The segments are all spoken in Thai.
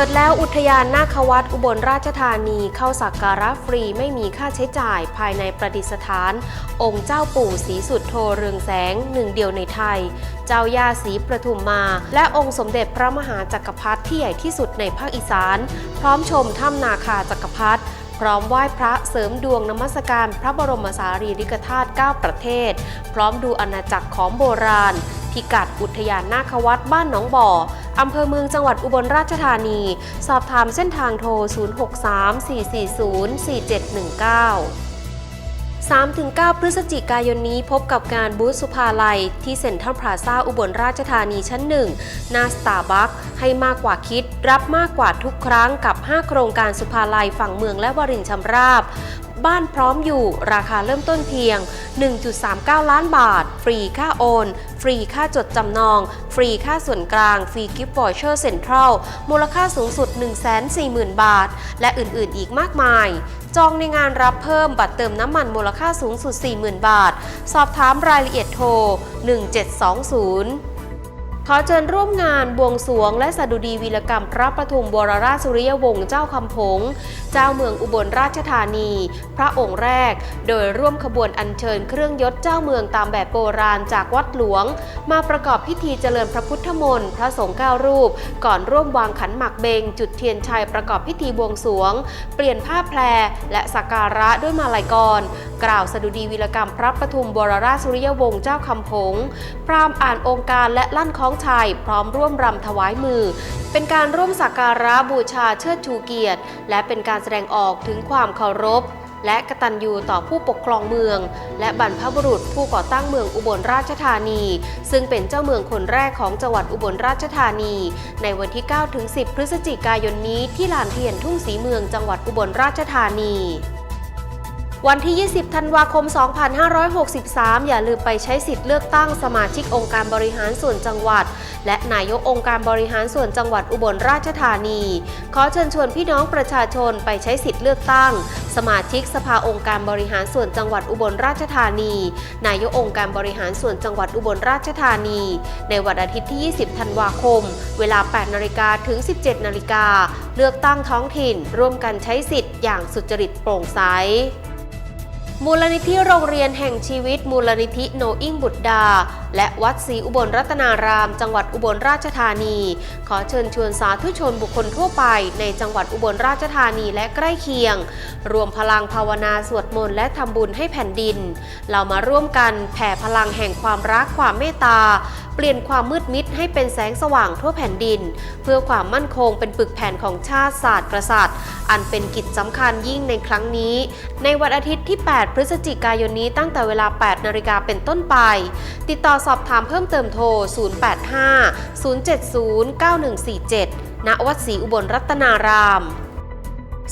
เปิดแล้วอุทยานนาควัดอุบลราชธานีเข้าสักการะฟรีไม่มีค่าใช้จ่ายภายในประดิษฐาน องค์เจ้าปู่ศรีสุดโทเรืองแสงหนึ่งเดียวในไทย เจ้าย่าศรีประทุมมา และองค์สมเด็จพระมหาจักรพรรดิที่ใหญ่ที่สุดในภาคอีสาน พร้อมชมถ้ำนาคาจักรพรรดิพร้อมไหว้พระเสริมดวงนมัสการพระบรมสารีริกธาตุ 9 ประเทศ พร้อมดูอาณาจักรของโบราณ พิกัดอุทยานนาควัดบ้านหนองบ่อ อำเภอเมืองจังหวัดอุบลราชธานี สอบถามเส้นทางโทร 063-440-4719 3-9 พฤศจิกายนนี้พบกับงานบูธสุภาลัย ที่เซ็นทรัลพลาซ่าอุบลราชธานีชั้น1หน้าสตาร์บัคให้มากกว่าคิด รับมากกว่าทุกครั้งกับ 5 โครงการสุภาลัยฝั่งเมืองและวรินชำราบ บ้านพร้อมอยู่ ราคาเริ่มต้นเพียง 1.39 ล้านบาท ฟรีค่าโอน ฟรีค่าจดจำนอง ฟรีค่าส่วนกลาง ฟรีกิฟต์วอเชอร์เซ็นทรัล มูลค่าสูงสุด 140,000 บาท และอื่นๆ อีกมากมาย จองในงานรับเพิ่มบัตรเติมน้ำมันมูลค่าสูงสุด 40,000 บาท สอบถามรายละเอียดโทร 1720 ขอเชิญร่วมงานบวงสรวง และสดุดีวีรกรรมพระประทุมวรราชสุริยวงศ์เจ้าคำผงเจ้าเมืองอุบลราชธานี พระองค์แรก โดยร่วมขบวนอัญเชิญเครื่องยศเจ้าเมืองตามแบบโบราณจากวัดหลวง มาประกอบพิธีเจริญพระพุทธมนต์พระสงฆ์เก้ารูป ก่อนร่วมวางขันหมากเบง จุดเทียนชัยประกอบพิธีบวงสรวง เปลี่ยนผ้าแพรและสักการะด้วยมาลัยกร กล่าวสดุดีวีรกรรมพระประทุมวรราชสุริยวงศ์เจ้าคำผงพรามอ่านองค์การและลั่นคล้องชัย พร้อมร่วมรำถวายมือ เป็นการร่วมสักการะบูชาเชิดชูเกียรติ และเป็นการแสดงออกถึงความเคารพ และกตัญญูต่อผู้ปกครองเมือง และบรรพบุรุษผู้ก่อตั้งเมืองอุบลราชธานี ซึ่งเป็นเจ้าเมืองคนแรกของจังหวัดอุบลราชธานี ในวันที่9ถึง10 พฤศจิกายนนี้ที่ลานเทียนทุ่งสีเมืองจังหวัดอุบลราชธานี วันที่ 20 ธันวาคม 2563 อย่าลืมไปใช้สิทธิ์เลือกตั้งสมาชิกองค์การบริหารส่วนจังหวัด และนายกองค์การบริหารส่วนจังหวัดอุบลราชธานี ขอเชิญชวนพี่น้องประชาชนไปใช้สิทธิ์เลือกตั้ง สมาชิกสภาองค์การบริหารส่วนจังหวัดอุบลราชธานี นายกองค์การบริหารส่วนจังหวัดอุบลราชธานี ในวันอาทิตย์ที่ 20 ธันวาคม เวลา 8 นาฬิกาถึง 17 นาฬิกา เลือกตั้งท้องถิ่น ร่วมกันใช้สิทธิ์อย่างสุจริตโปร่งใส มูลนิธิโรงเรียนแห่งชีวิต มูลนิธิโนอิงบุตรดาและวัดศรีอุบลรัตนาราม จังหวัดอุบลราชธานี ขอเชิญชวนสาธุชนบุคคลทั่วไป ในจังหวัดอุบลราชธานีและใกล้เคียง รวมพลังภาวนาสวดมนต์และทำบุญให้แผ่นดิน เรามาร่วมกันแผ่พลังแห่งความรักความเมตตา เปลี่ยนความมืดมิดให้เป็นแสงสว่างทั่วแผ่นดิน เพื่อความมั่นคงเป็นปึกแผ่นของชาติศาสตร์กษัตริย์ อันเป็นกิจสำคัญยิ่งในครั้งนี้ ในวันอาทิตย์ที่ 8 พฤศจิกายนนี้ตั้งแต่เวลา 8 นาฬิกาเป็นต้นไป ติดต่อสอบถามเพิ่มเติมโทร 085 070 9147 ณ วัดศรีอุบลรัตนาราม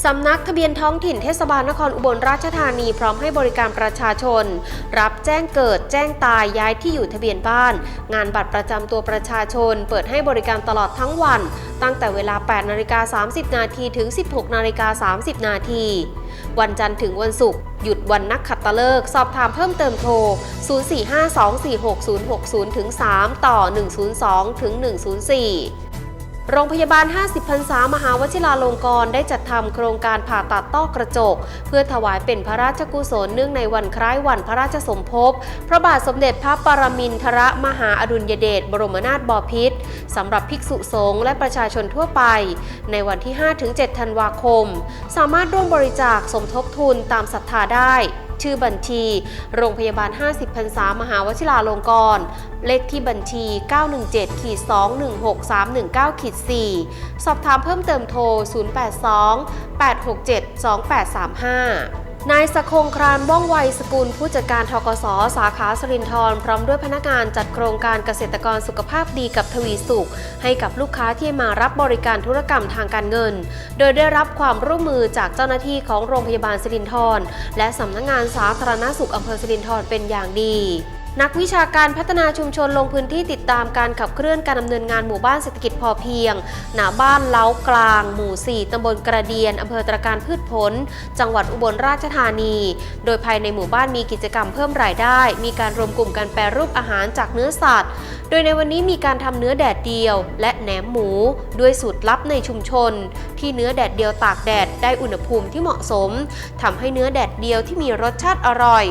สำนักทะเบียนท้องถิ่นเทศบาลนครอุบลราชธานีพร้อมให้บริการประชาชน รับแจ้งเกิดแจ้งตายย้ายที่อยู่ทะเบียนบ้าน งานบัตรประจำตัวประชาชน เปิดให้บริการตลอดทั้งวัน ตั้งแต่เวลา 8นาฬิกา30 นาทีถึง 16นาฬิกา30 นาทีวันจันทร์ถึงวันศุกร์หยุดวันนักขัตฤกษ์สอบถามเพิ่มเติมโทร 045246060 ถึง 3 ต่อ 102 ถึง 104 โรงพยาบาล 50พรรษามหาวชิราลงกรณ์ได้จัดทำโครงการผ่าตัดต้อกระจก เพื่อถวายเป็นพระราชกุศลเนื่องในวันคล้ายวันพระราชสมภพ พระบาทสมเด็จพระปรมินทรมหาอดุลยเดชบรมนาถบพิตรสำหรับภิกษุสงฆ์และประชาชนทั่วไป ในวันที่ 5-7 ธันวาคม สามารถร่วมบริจาคสมทบทุนตามศรัทธาได้ ชื่อบัญชี โรงพยาบาล 50พรรษามหาวชิราลงกรณ์ เลขที่บัญชี 917ขีด216319ขีด4สอบถามเพิ่มเติมโทร 082 867 2835 นายสคงครานว่องไวสกุลผู้จัดการทกศสาขาสรินทรพร้อมด้วยพนักงานจัดโครงการเกษตรกรสุขภาพดีกับทวีสุข ให้กับลูกค้าที่มารับบริการธุรกรรมทางการเงิน โดยได้รับความร่วมมือจากเจ้าหน้าที่ของโรงพยาบาลสรินทรและสำนักงานสาธารณสุขอำเภอสรินทรเป็นอย่างดี นักวิชาการพัฒนาชุมชนลงพื้นที่ติดตามการขับเคลื่อนการดำเนินงานหมู่บ้านเศรษฐกิจพอเพียง หน้าบ้านเล้ากลาง หมู่ 4 ตำบลกระเดียนอำเภอตรการพืชผล จังหวัดอุบลราชธานี โดยภายในหมู่บ้านมีกิจกรรมเพิ่มรายได้ มีการรวมกลุ่มการแปรรูปอาหารจากเนื้อสัตว์ โดยในวันนี้มีการทำเนื้อแดดเดียว และแหนมหมู ด้วยสูตรลับในชุมชน ที่เนื้อแดดเดียวตากแดดได้อุณหภูมิที่เหมาะสมทำให้เนื้อแดดเดียวที่มีรสชาติอร่อย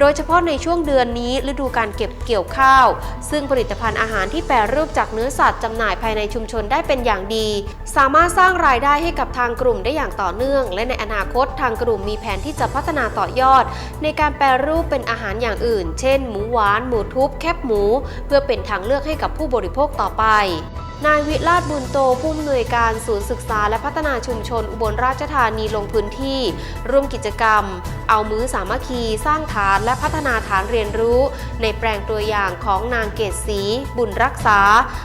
โดยเฉพาะในช่วงเดือนนี้ฤดูการเก็บเกี่ยวข้าว ซึ่งผลิตภัณฑ์อาหารที่แปรรูปจากเนื้อสัตว์จำหน่ายภายในชุมชนได้เป็นอย่างดี สามารถสร้างรายได้ให้กับทางกลุ่มได้อย่างต่อเนื่อง และในอนาคตทางกลุ่มมีแผนที่จะพัฒนาต่อยอด ในการแปรรูปเป็นอาหารอย่างอื่น เช่น หมูหวาน หมูทุบ แคบหมู เพื่อเป็นทางเลือกให้กับผู้บริโภคต่อไป นายวิราชบุญโตผู้อำนวยการศูนย์ศึกษาและพัฒนาชุมชนอุบลราชธานีลงพื้นที่ ร่วมกิจกรรม เอามือสามัคคี สร้างฐานและพัฒนาฐานเรียนรู้ ในแปลงตัวอย่างของนางเกศศรีบุญรักษา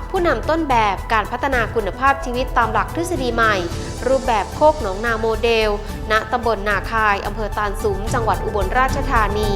ผู้นำต้นแบบการพัฒนาคุณภาพชีวิตตามหลักทฤษฎีใหม่ รูปแบบโคกหนองนาโมเดล ณตำบลนาคายอำเภอตาลสุมจังหวัดอุบลราชธานี